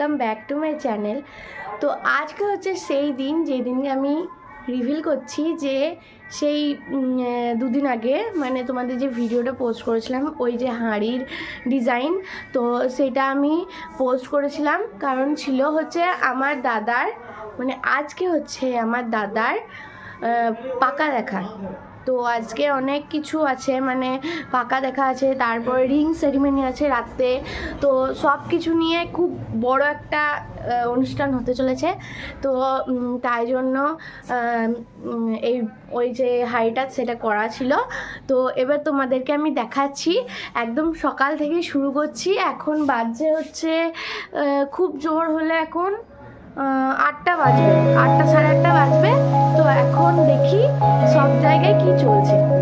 Welcome back to my channel তো আজকে হচ্ছে সেই দিন, যেই দিনকে আমি রিভিল করছি যে সেই দুদিন আগে মানে তোমাদের যে ভিডিওটা পোস্ট করেছিলাম, ওই যে হাঁড়ির ডিজাইন তো সেটা আমি পোস্ট করেছিলাম। কারণ ছিল হচ্ছে আমার দাদার মানে আজকে হচ্ছে আমার দাদার পাকা দেখা। তো আজকে অনেক কিছু আছে মানে পাকা দেখা আছে, তারপরে রিং সেরিমনি আছে রাতে। তো সব কিছু নিয়ে খুব বড় একটা অনুষ্ঠান হতে চলেছে। তো তাই জন্য এই, ওই যে হাইটা সেটা করা ছিল। তো এবার তোমাদেরকে আমি দেখাচ্ছি। একদম সকাল থেকে শুরু করছি। এখন বাজছে হচ্ছে খুব জোর হলে এখন আটটা বাজবে। আটটা সাড়ে আটটা বাজবে। তো এখন দেখি সব জায়গায় কি চলছে।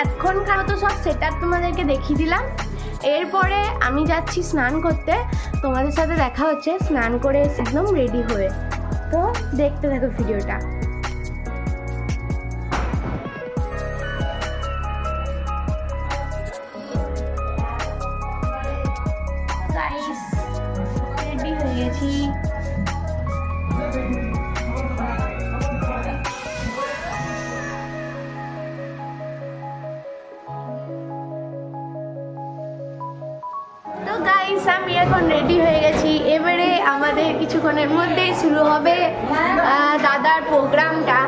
আর এখনকার তো সব সেট তোমাদেরকে দেখিয়ে দিলাম। এরপরে আমি যাচ্ছি স্নান করতে। তোমাদের সাথে দেখা হচ্ছে, স্নান করে একদম রেডি হয়ে। তো দেখতে থাকো ভিডিওটা। রেডি হয়ে গেছি। গাইস আমি এখন রেডি হয়ে গেছি। এবারে আমাদের কিছুক্ষণের মধ্যেই শুরু হবে দাদার প্রোগ্রামটা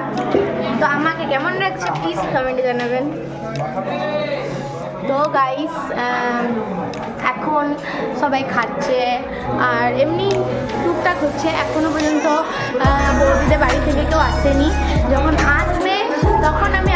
তো আমাকে কেমন লাগছে প্লিজ কমেন্টে জানাবেন। তো গাইস এখন সবাই খাচ্ছে, আর এমনি টুকটাক হচ্ছে। এখনও পর্যন্ত বৌদিদের বাড়ি থেকে কেউ আসেনি। যখন আসবে, তখন আমি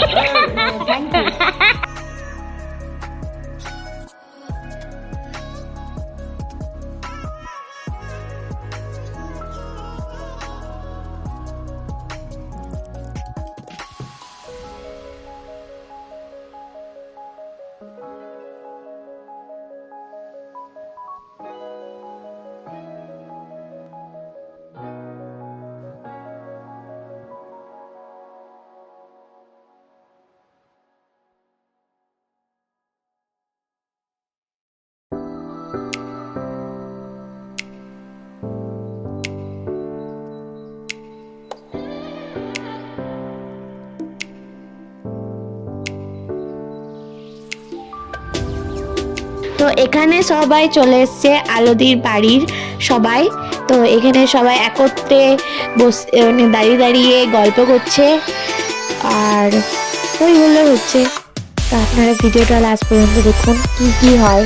哈哈哈哈 এখানে সবাই চলে এসছে, আলোদির বাড়ির সবাই। তো এখানে সবাই একত্রে বস মানে দাঁড়িয়ে দাঁড়িয়ে গল্প করছে। আর ওই হলো হচ্ছে। তো আপনারা ভিডিওটা লাস্ট পর্যন্ত দেখুন, কি কি হয়।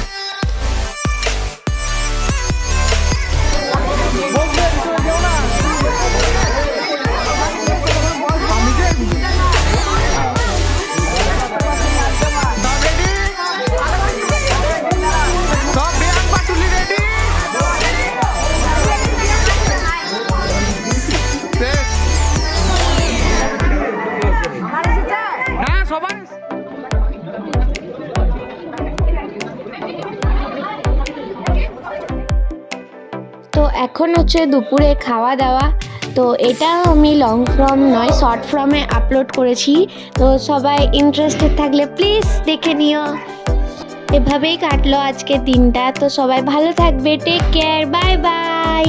এখন হচ্ছে দুপুরে খাওয়া দাওয়া। তো এটা আমি লং ফর্ম নয় শর্ট ফর্মে আপলোড করেছি। তো সবাই ইন্টারেস্টেড থাকলে প্লিজ দেখে নিও। এভাবেই কাটলো আজকে দিনটা। তো সবাই ভালো থাকবে। Take care bye bye